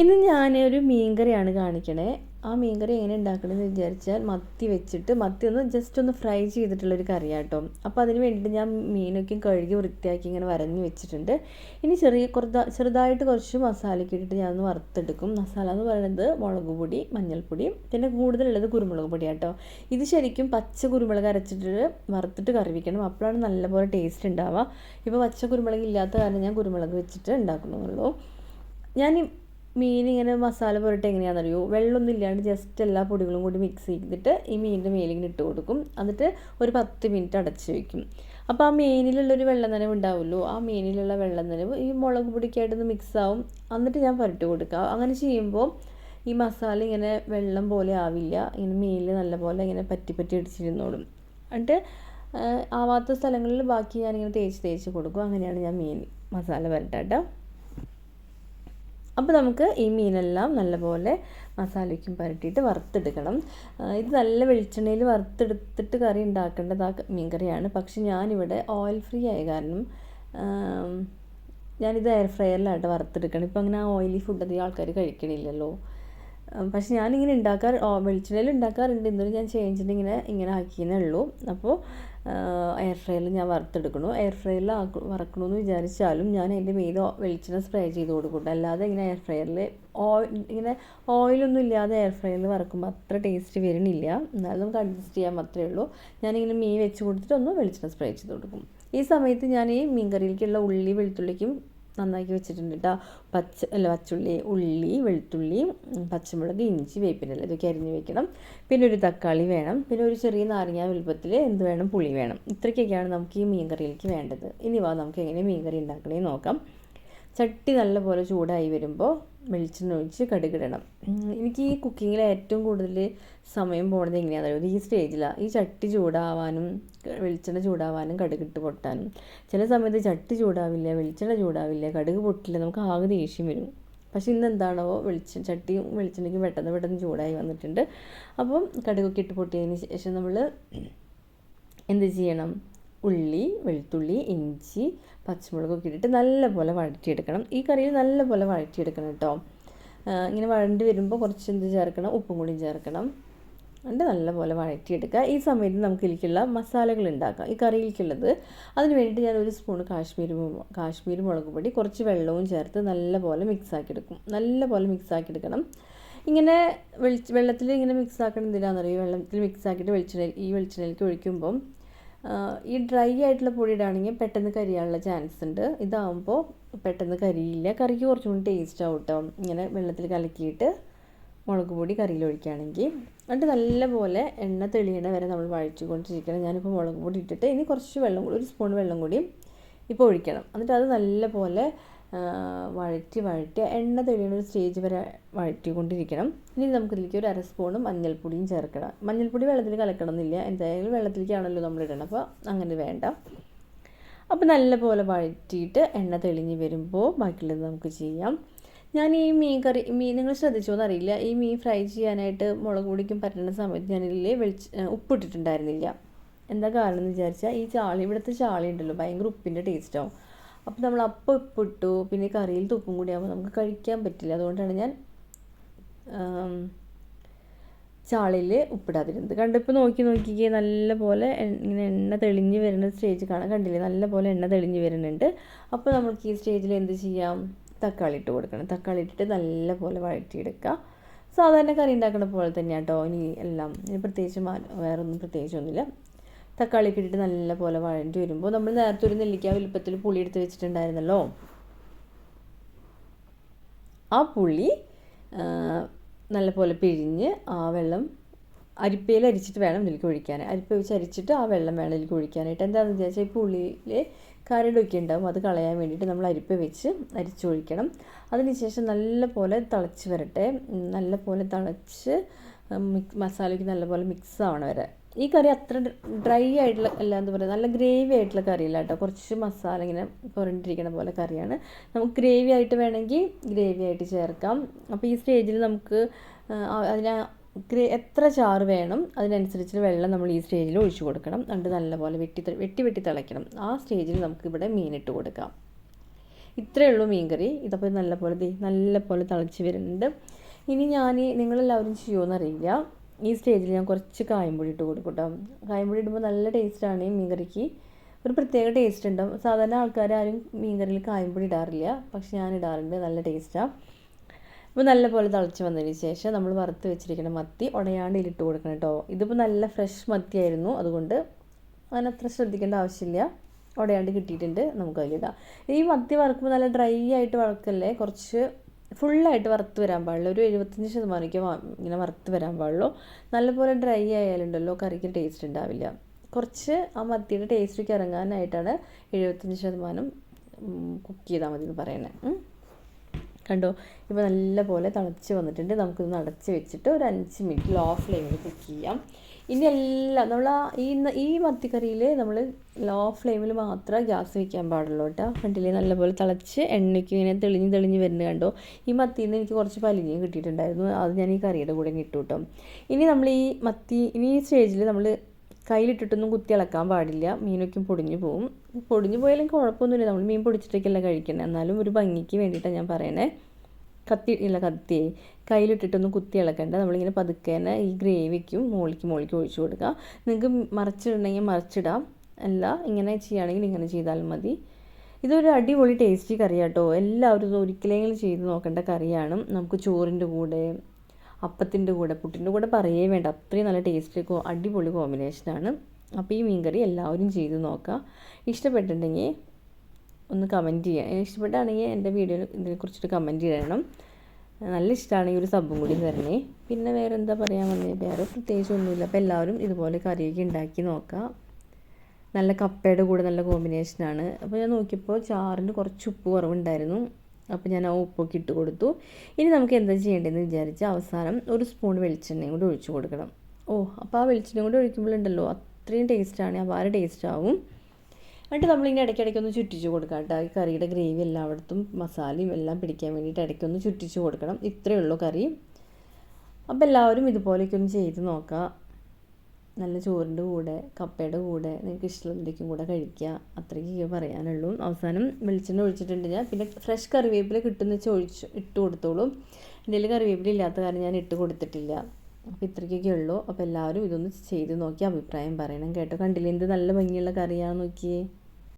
ഇന്ന് ഞാൻ ഒരു മീൻകറിയാണ് കാണിക്കണേ. ആ മീൻകറി എങ്ങനെ ഉണ്ടാക്കണമെന്ന് വിചാരിച്ചാൽ മത്തി വെച്ചിട്ട് മത്തി ഒന്ന് ജസ്റ്റ് ഒന്ന് ഫ്രൈ ചെയ്തിട്ടുള്ളൊരു കറിയാട്ടോ. അപ്പോൾ അതിന് വേണ്ടിയിട്ട് ഞാൻ മീനൊക്കെ കഴുകി വൃത്തിയാക്കി ഇങ്ങനെ വരഞ്ഞ് വെച്ചിട്ടുണ്ട്. ഇനി ചെറിയ കുറച്ച് ചെറുതായിട്ട് കുറച്ച് മസാലയ്ക്ക് ഇട്ടിട്ട് ഞാനൊന്ന് വറുത്തെടുക്കും. മസാല എന്ന് പറയുന്നത് മുളക് പൊടി മഞ്ഞൾപ്പൊടി പിന്നെ കൂടുതലുള്ളത് കുരുമുളക് പൊടിയാട്ടോ. ഇത് ശരിക്കും പച്ച കുരുമുളക് അരച്ചിട്ട് വറുത്തിട്ട് കറി വയ്ക്കണം അപ്പോഴാണ് നല്ലപോലെ ടേസ്റ്റ് ഉണ്ടാവുക. ഇപ്പോൾ പച്ച കുരുമുളക് ഇല്ലാത്ത കാരണം ഞാൻ കുരുമുളക് വെച്ചിട്ട് ഉണ്ടാക്കുന്നുള്ളൂ. ഞാൻ മീൻ ഇങ്ങനെ മസാല പുരട്ടി എങ്ങനെയാണെന്നറിയോ? വെള്ളമൊന്നും ഇല്ലാണ്ട് ജസ്റ്റ് എല്ലാ പൊടികളും കൂടി മിക്സ് ചെയ്തിട്ട് ഈ മീനിന്റെ മേലിങ്ങനെ ഇട്ട് കൊടുക്കും. എന്നിട്ട് ഒരു പത്ത് മിനിറ്റ് അടച്ച് വയ്ക്കും അപ്പോൾ ആ മീനിലുള്ളൊരു വെള്ളം നനവ് ഉണ്ടാവുമല്ലോ? ആ മീനിലുള്ള വെള്ളം നനവ് ഈ മുളക് പൊടിക്കായിട്ടൊന്ന് മിക്സ് ആവും. എന്നിട്ട് ഞാൻ പുരട്ടി കൊടുക്കുക അങ്ങനെ ചെയ്യുമ്പോൾ ഈ മസാല ഇങ്ങനെ വെള്ളം പോലെ ആവില്ല. ഇങ്ങനെ മീനിൽ നല്ലപോലെ ഇങ്ങനെ പറ്റി പറ്റി അടിച്ചിരുന്നോളും. എന്നിട്ട് ആവാത്ത സ്ഥലങ്ങളിൽ ബാക്കി ഞാനിങ്ങനെ തേച്ച് തേച്ച് കൊടുക്കും. അങ്ങനെയാണ് ഞാൻ മീൻ മസാല പുരട്ടാട്ടോ അപ്പോൾ നമുക്ക് ഈ മീനെല്ലാം നല്ലപോലെ മസാലയ്ക്കും പുരട്ടിയിട്ട് വറുത്തെടുക്കണം. ഇത് നല്ല വെളിച്ചെണ്ണയിൽ വറുത്തെടുത്തിട്ട് കറി ഉണ്ടാക്കേണ്ടത് ആ മീൻ കറിയാണ് പക്ഷെ ഞാനിവിടെ ഓയിൽ ഫ്രീ ആയ കാരണം ഞാനിത് എയർ ഫ്രയറിലായിട്ട് വറുത്തെടുക്കണം. ഇപ്പോൾ അങ്ങനെ ആ ഓയിലി ഫുഡ് അധികം ആൾക്കാർ കഴിക്കണില്ലല്ലോ. പക്ഷെ ഞാനിങ്ങനെ ഉണ്ടാക്കാറ് വെളിച്ചെണ്ണയിൽ ഉണ്ടാക്കാറുണ്ട്. ഇന്നൊരു ഞാൻ ചേഞ്ചിന് ഇങ്ങനെ ഇങ്ങനെ ആക്കിയെന്നേ ഉള്ളൂ. അപ്പോൾ എയർ ഫ്രയറിൽ ഞാൻ വറുത്തെടുക്കണു. എയർ ഫ്രയറിൽ വറക്കണമെന്ന് വിചാരിച്ചാലും ഞാൻ അതിന്റെ മീതെ വെളിച്ചെണ്ണ സ്പ്രേ ചെയ്ത് കൊടുക്കട്ടെ അല്ലാതെ ഇങ്ങനെ എയർ ഫ്രയറിൽ ഓയിൽ ഇങ്ങനെ ഓയിലൊന്നും ഇല്ലാതെ എയർ ഫ്രയറിൽ വറക്കുമ്പോൾ അത്ര ടേസ്റ്റ് വരുന്നില്ല. എന്നാലും നമുക്ക് അഡ്ജസ്റ്റ് ചെയ്യാൻ മാത്രമേ ഉള്ളൂ. ഞാനിങ്ങനെ മീൻ വെച്ച് കൊടുത്തിട്ട് ഒന്ന് വെളിച്ചെണ്ണ സ്പ്രേ ചെയ്ത് കൊടുക്കും ഈ സമയത്ത് ഞാൻ ഈ മീൻകറിയിലേക്കുള്ള ഉള്ളി വെളുത്തുള്ളിക്കും നന്നാക്കി വെച്ചിട്ടുണ്ട് കേട്ടോ പച്ച അല്ല പച്ചുള്ളി ഉള്ളി വെളുത്തുള്ളി പച്ചമുളക് ഇഞ്ചി വേപ്പിന്റെ ഇതൊക്കെ അരിഞ്ഞ് വെക്കണം. പിന്നെ ഒരു തക്കാളി വേണം. പിന്നെ ഒരു ചെറിയ നാരങ്ങ വലുപ്പത്തിൽ എന്ത് വേണം? പുളി വേണം. ഇത്രയ്ക്കൊക്കെയാണ് നമുക്ക് ഈ മീൻ കറിയിലേക്ക് വേണ്ടത്. ഇനി വാ നമുക്ക് എങ്ങനെ മീൻ കറി ഉണ്ടാക്കണേ നോക്കാം. ചട്ടി നല്ലപോലെ ചൂടായി വരുമ്പോൾ വെളിച്ചെണ്ണ ഒഴിച്ച് കടുകിടണം. എനിക്ക് ഈ കുക്കിങ്ങിൽ ഏറ്റവും കൂടുതൽ സമയം പോകുന്നത് എങ്ങനെയാണെന്ന് അറിയുന്നത് ഈ സ്റ്റേജിലാണ് ഈ ചട്ടി ചൂടാവാനും വെളിച്ചെണ്ണ ചൂടാവാനും കടുകിട്ട് പൊട്ടാനും. ചില സമയത്ത് ചട്ടി ചൂടാവില്ല വെളിച്ചെണ്ണ ചൂടാവില്ല കടുക് പൊട്ടില്ല നമുക്ക് ആകെ ദേഷ്യം വരും. പക്ഷേ ഇന്ന് എന്താണോ വെളിച്ച ചട്ടിയും വെളിച്ചെണ്ണയ്ക്കും പെട്ടെന്ന് പെട്ടെന്ന് ചൂടായി വന്നിട്ടുണ്ട്. അപ്പം കടുകൊക്കെ ഇട്ട് പൊട്ടിയതിന് ശേഷം നമ്മൾ എന്ത് ചെയ്യണം? ഉള്ളി വെളുത്തുള്ളി ഇഞ്ചി പച്ചമുളകൊക്കെ ഇട്ടിട്ട് നല്ലപോലെ വഴറ്റിയെടുക്കണം. ഈ കറിയിൽ നല്ലപോലെ വഴറ്റിയെടുക്കണം കേട്ടോ. ഇങ്ങനെ വഴണ്ടി വരുമ്പോൾ കുറച്ച് എന്ത് ചേർക്കണം? ഉപ്പും കൂടി ചേർക്കണം. എന്നിട്ട് നല്ലപോലെ വഴറ്റിയെടുക്കുക. ഈ സമയത്ത് നമുക്ക് ഇതിലേക്കുള്ള മസാലകൾ ഉണ്ടാക്കാം. ഈ കറിയിലേക്കുള്ളത്. അതിന് വേണ്ടിയിട്ട് ഞാൻ ഒരു സ്പൂൺ കാശ്മീരി കാശ്മീരി മുളക് പൊടി കുറച്ച് വെള്ളവും ചേർത്ത് നല്ലപോലെ മിക്സാക്കിയെടുക്കും നല്ലപോലെ മിക്സാക്കിയെടുക്കണം ഇങ്ങനെ വെളിച്ച വെള്ളത്തിൽ ഇങ്ങനെ മിക്സ് ആക്കണം എന്തിനാണെന്നറിയോ? വെള്ളത്തിൽ മിക്സ് ആക്കിയിട്ട് വെളിച്ചെണ്ണ ഈ വെളിച്ചെണ്ണയിലേക്ക് ഒഴിക്കുമ്പം ഈ ഡ്രൈ ആയിട്ടുള്ള പൊടി ഇടുകയാണെങ്കിൽ പെട്ടെന്ന് കരിയാനുള്ള ചാൻസ് ഉണ്ട്. ഇതാകുമ്പോൾ പെട്ടെന്ന് കരിയില്ല. കറിക്ക് കുറച്ചും കൂടി ടേസ്റ്റ് ആവും കേട്ടോ ഇങ്ങനെ വെള്ളത്തിൽ കലക്കിയിട്ട് മുളക് പൊടി കറിയിൽ ഒഴിക്കുകയാണെങ്കിൽ. എന്നിട്ട് നല്ലപോലെ എണ്ണ തെളിയണ വരെ നമ്മൾ വഴിച്ചുകൊണ്ടിരിക്കണം ഞാനിപ്പോൾ മുളക് പൊടി ഇട്ടിട്ട് ഇനി കുറച്ച് വെള്ളം കൂടി ഒരു സ്പൂൺ വെള്ളം കൂടി ഇപ്പോൾ ഒഴിക്കണം. എന്നിട്ട് അത് നല്ലപോലെ വഴറ്റി വഴറ്റി എണ്ണ തെളിയുന്ന ഒരു സ്റ്റേജ് വരെ വഴറ്റിക്കൊണ്ടിരിക്കണം. ഇനി നമുക്ക് ഇതിലേക്ക് ഒരു അര സ്പൂണ് മഞ്ഞൾപ്പൊടിയും ചേർക്കണം. മഞ്ഞൾപ്പൊടി വെള്ളത്തിൽ കലക്കണമെന്നില്ല. എന്തായാലും വെള്ളത്തിലേക്കാണല്ലോ നമ്മൾ ഇടണം അപ്പോൾ അങ്ങനെ വേണ്ട. അപ്പോൾ നല്ലപോലെ വഴറ്റിയിട്ട് എണ്ണ തെളിഞ്ഞ് വരുമ്പോൾ ബാക്കിയുള്ളത് നമുക്ക് ചെയ്യാം. ഞാൻ ഈ മീൻ കറി മീൻ നിങ്ങൾ ശ്രദ്ധിച്ചോ എന്നറിയില്ല. ഈ മീൻ ഫ്രൈ ചെയ്യാനായിട്ട് മുളക് പൊടിക്കും പറ്റുന്ന സമയത്ത് ഞാനിതിൽ വെളിച്ച് ഉപ്പിട്ടിട്ടുണ്ടായിരുന്നില്ല. എന്താ കാരണം എന്ന് വിചാരിച്ചാൽ ഈ ചാളി ഇവിടുത്തെ ചാളി ഉണ്ടല്ലോ ഭയങ്കര ഉപ്പിന്റെ ടേസ്റ്റാവും അപ്പോൾ നമ്മൾ അപ്പം ഉപ്പിട്ടു പിന്നെ കറിയിൽ തുപ്പും കൂടി ആകുമ്പോൾ നമുക്ക് കഴിക്കാൻ പറ്റില്ല. അതുകൊണ്ടാണ് ഞാൻ ചാളിൽ ഉപ്പിടാതിരുന്നത്. കണ്ടിപ്പോൾ നോക്കി നോക്കിക്കേ നല്ല പോലെ ഇങ്ങനെ എണ്ണ തെളിഞ്ഞ് വരുന്ന സ്റ്റേജ് കാണാൻ കണ്ടില്ലേ നല്ല പോലെ എണ്ണ തെളിഞ്ഞ് വരുന്നുണ്ട്. അപ്പോൾ നമുക്ക് ഈ സ്റ്റേജിൽ എന്ത് ചെയ്യാം? തക്കാളി ഇട്ട് കൊടുക്കണം. തക്കാളി ഇട്ടിട്ട് നല്ല പോലെ വഴറ്റിയെടുക്കുക സാധാരണ കറി ഉണ്ടാക്കുന്ന പോലെ തന്നെയാണ് ഇനി എല്ലാം ഇനി പ്രത്യേകിച്ച് വേറൊന്നും പ്രത്യേകിച്ചൊന്നുമില്ല. തക്കാളി ഇട്ടിട്ട് നല്ല പോലെ വഴണ്ടി വരുമ്പോൾ നമ്മൾ നേരത്തെ ഒരു നെല്ലിക്ക വലുപ്പത്തിൽ പുളി എടുത്ത് വെച്ചിട്ടുണ്ടായിരുന്നല്ലോ. ആ പുളി നല്ലപോലെ പിഴിഞ്ഞ് ആ വെള്ളം അരിപ്പയിൽ അരിച്ചിട്ട് വേണം ഇതിലേക്ക് ഒഴിക്കാൻ അരിപ്പ വെച്ച് അരിച്ചിട്ട് ആ വെള്ളം വേണം ഇതിലേക്ക് ഒഴിക്കാനായിട്ട്. എന്താണെന്ന് വെച്ചാൽ ഈ പുളിയിൽ കരടൊക്കെ ഉണ്ടാവും അത് കളയാൻ വേണ്ടിയിട്ട് നമ്മൾ അരിപ്പ വെച്ച് അരിച്ചൊഴിക്കണം അതിനുശേഷം നല്ലപോലെ തിളച്ച് വരട്ടെ. നല്ലപോലെ തിളച്ച് മസാലയ്ക്ക് നല്ലപോലെ മിക്സ് ആവണം വരെ. ഈ കറി അത്ര ഡ്രൈ ആയിട്ടുള്ള അല്ല എന്താ പറയുക നല്ല ഗ്രേവി ആയിട്ടുള്ള കറിയല്ല കേട്ടോ. കുറച്ച് മസാല ഇങ്ങനെ പുരണ്ടിരിക്കുന്ന പോലെ കറിയാണ്. നമുക്ക് ഗ്രേവി ആയിട്ട് വേണമെങ്കിൽ ഗ്രേവി ആയിട്ട് ചേർക്കാം. അപ്പോൾ ഈ സ്റ്റേജിൽ നമുക്ക് അതിന് ഗ്രേ എത്ര ചാറ് വേണം അതിനനുസരിച്ച് വെള്ളം നമ്മൾ ഈ സ്റ്റേജിൽ ഒഴിച്ചു കൊടുക്കണം. എന്നിട്ട് നല്ലപോലെ വെട്ടി വെട്ടി വെട്ടി തിളയ്ക്കണം. ആ സ്റ്റേജിൽ നമുക്ക് ഇവിടെ മീനിട്ട് കൊടുക്കാം. ഇത്രയേ ഉള്ളൂ മീൻകറി ഇതപ്പോൾ നല്ല നല്ലപോലെ ദേ നല്ല പോലെ തിളച്ച് വരുന്നുണ്ട്. ഇനി ഞാൻ നിങ്ങളെല്ലാവരും ചെയ്യുമോയെന്നറിയില്ല ഈ സ്റ്റേജിൽ ഞാൻ കുറച്ച് കായംപൊടി ഇട്ട് കൊടുക്കും കേട്ടോ. കായംപൊടി ഇടുമ്പോൾ നല്ല ടേസ്റ്റാണ് ഈ മീൻകറിക്ക്. ഒരു പ്രത്യേക ടേസ്റ്റ് ഉണ്ടാവും സാധാരണ ആൾക്കാർ ആരും മീൻകറിയിൽ കായംപൊടി ഇടാറില്ല. പക്ഷെ ഞാൻ ഇടാറുണ്ട്. നല്ല ടേസ്റ്റാണ് അപ്പോൾ നല്ലപോലെ തിളച്ച് വന്നതിന് ശേഷം നമ്മൾ വറുത്ത് വെച്ചിരിക്കുന്ന മത്തി ഉടയാണ്ട് ഇട്ട് കൊടുക്കണം കേട്ടോ. ഇതിപ്പോൾ നല്ല ഫ്രഷ് മത്തിയായിരുന്നു. അതുകൊണ്ട് അതിനത്ര ശ്രദ്ധിക്കേണ്ട ആവശ്യമില്ല. ഉടയാണ്ട് കിട്ടിയിട്ടുണ്ട്. നമുക്ക് അതിലിടാം. ഈ മത്തി വറുക്കുമ്പോൾ നല്ല ഡ്രൈ ആയിട്ട് വറുക്കല്ലേ? കുറച്ച് ഫുള്ളായിട്ട് വറുത്ത് വരാൻ പാടില്ല. ഒരു എഴുപത്തഞ്ച് ശതമാനമൊക്കെ ഇങ്ങനെ വറുത്ത് വരാൻ പാടുള്ളൂ. നല്ലപോലെ ഡ്രൈ ആയാലുണ്ടല്ലോ കറിക്ക് ടേസ്റ്റ് ഉണ്ടാവില്ല. കുറച്ച് ആ മത്തിയുടെ ടേസ്റ്റിലേക്ക് ഇറങ്ങാനായിട്ടാണ് എഴുപത്തഞ്ച് ശതമാനം കുക്ക് ചെയ്താൽ മതി എന്ന് പറയുന്നത് കണ്ടോ? ഇപ്പോൾ നല്ലപോലെ തിളച്ച് വന്നിട്ടുണ്ട്. നമുക്കിത് അടച്ച് വെച്ചിട്ട് ഒരു അഞ്ച് മിനിറ്റ് ലോ ഫ്ലെയിമിൽ കുക്ക് ചെയ്യാം. ഇനി എല്ലാം നമ്മൾ ആ ഈ ഈ മത്തിക്കറിയിൽ നമ്മൾ ലോ ഫ്ലെയിമിൽ മാത്രമേ ഗ്യാസ് വയ്ക്കാൻ പാടുള്ളൂ കേട്ടോ. കണ്ടില്ലേ? നല്ലപോലെ തിളച്ച് എണ്ണയ്ക്ക് ഇങ്ങനെ തെളിഞ്ഞ് തെളിഞ്ഞ് വരുന്നത് കണ്ടോ? ഈ മത്തിയിൽ നിന്ന് എനിക്ക് കുറച്ച് പലിഞ്ഞ് കിട്ടിയിട്ടുണ്ടായിരുന്നു. അത് ഞാൻ ഈ കറിയുടെ കൂടെ ഇട്ടു കേട്ടോ. ഇനി നമ്മൾ ഈ മത്തി ഇനി ഈ സ്റ്റേജിൽ നമ്മൾ കയ്യിലിട്ടിട്ടൊന്നും കുത്തി ഇളക്കാൻ പാടില്ല. മീനൊക്കെ പൊടിഞ്ഞു പോകും പൊടിഞ്ഞു പോയാലും കുഴപ്പമൊന്നുമില്ല. നമ്മൾ മീൻ പൊടിച്ചിട്ടൊക്കെയല്ല കഴിക്കുന്നത് എന്നാലും ഒരു ഭംഗിക്ക് വേണ്ടിയിട്ടാണ് ഞാൻ പറയണേ. കത്തി ഇല്ല കത്തി. കയ്യിലിട്ടിട്ടൊന്നും കുത്തി ഇളക്കണ്ട. നമ്മളിങ്ങനെ പതുക്കെ തന്നെ ഈ ഗ്രേവിക്കും മോളിക്ക് മോളിക്ക് ഒഴിച്ചു കൊടുക്കുക നിങ്ങൾക്ക് മറിച്ചിടണമെങ്കിൽ മറിച്ചിടാം. അല്ല ഇങ്ങനെ ചെയ്യുകയാണെങ്കിൽ ഇങ്ങനെ ചെയ്താൽ മതി. ഇതൊരു അടിപൊളി ടേസ്റ്റി കറിയാട്ടോ. എല്ലാവരും ഒരിക്കലെങ്കിലും ചെയ്ത് നോക്കേണ്ട കറിയാണ്. നമുക്ക് ചോറിന്റെ കൂടെ അപ്പത്തിന്റെ കൂടെ പുട്ടിന്റെ കൂടെ പറയേ വേണ്ട. അത്രയും നല്ല ടേസ്റ്റ് അടിപൊളി കോമ്പിനേഷനാണ്. അപ്പോൾ ഈ മീൻകറി എല്ലാവരും ചെയ്ത് നോക്കുക ഇഷ്ടപ്പെട്ടിട്ടുണ്ടെങ്കിൽ ഒന്ന് കമന്റ് ചെയ്യുക ഇഷ്ടപ്പെട്ടാണെങ്കിൽ എന്റെ വീഡിയോയിൽ ഇതിനെക്കുറിച്ചിട്ട് കമന്റ് ചെയ്യണം നല്ല ഇഷ്ടമാണെങ്കിൽ ഒരു സബ്ബും കൂടി തരണേ. പിന്നെ വേറെ എന്താ പറയാൻ വന്നത് വേറെ പ്രത്യേകിച്ച് ഒന്നുമില്ല. അപ്പോൾ എല്ലാവരും ഇതുപോലെ കറിയൊക്കെ ഉണ്ടാക്കി നോക്കുക നല്ല കപ്പയുടെ കൂടെ നല്ല കോമ്പിനേഷനാണ് അപ്പോൾ ഞാൻ നോക്കിയപ്പോൾ ചാറിന് കുറച്ച് ഉപ്പ് കുറവുണ്ടായിരുന്നു. അപ്പോൾ ഞാൻ ആ ഉപ്പൊക്കെ ഇട്ട് കൊടുത്തു. ഇനി നമുക്ക് എന്താ ചെയ്യേണ്ടതെന്ന് വിചാരിച്ച് അവസാനം ഒരു സ്പൂൺ വെളിച്ചെണ്ണയും കൂടി ഒഴിച്ചു കൊടുക്കണം. ഓ അപ്പോൾ ആ വെളിച്ചെണ്ണയും കൂടി ഒഴിക്കുമ്പോഴുണ്ടല്ലോ അത്രയും ടേസ്റ്റാണ് അപാര ടേസ്റ്റ് ആവും. എന്നിട്ട് നമ്മളിങ്ങനെ ഇടയ്ക്കിടയ്ക്ക് ഒന്ന് ചുറ്റിച്ച് കൊടുക്കാം കേട്ടോ. ഈ കറിയുടെ ഗ്രേവി എല്ലായിടത്തും മസാലയും എല്ലാം പിടിക്കാൻ വേണ്ടിയിട്ട് ഇടയ്ക്കൊന്ന് ചുറ്റിച്ച് കൊടുക്കണം. ഇത്രയേ ഉള്ളൂ കറി. അപ്പോൾ എല്ലാവരും ഇതുപോലെയൊക്കെ ഒന്ന് ചെയ്ത് നോക്കുക. നല്ല ചോറിന്റെ കൂടെ കപ്പയുടെ കൂടെ നിങ്ങൾക്ക് ഇഷ്ടമുള്ളതിന്റെയും കൂടെ കഴിക്കുക. അത്രയ്ക്ക് പറയാനുള്ളൂ. അവസാനം വെളിച്ചെണ്ണ ഒഴിച്ചിട്ടുണ്ട് ഞാൻ. പിന്നെ ഫ്രഷ് കറിവേപ്പില കിട്ടുന്ന വെച്ചാൽ ഒഴിച്ച് ഇട്ട് കൊടുത്തോളൂ. എന്റെ കറിവേപ്പില ഇല്ലാത്ത കാരണം ഞാൻ ഇട്ട് കൊടുത്തിട്ടില്ല. അപ്പോൾ ഇത്രയ്ക്കൊക്കെ ഉള്ളൂ. അപ്പോൾ എല്ലാവരും ഇതൊന്ന് ചെയ്ത് നോക്കി അഭിപ്രായം പറയണം കേട്ടോ. കണ്ടില്ലേ എന്ത് നല്ല ഭംഗിയുള്ള കറിയാണെന്ന് നോക്കിയേ.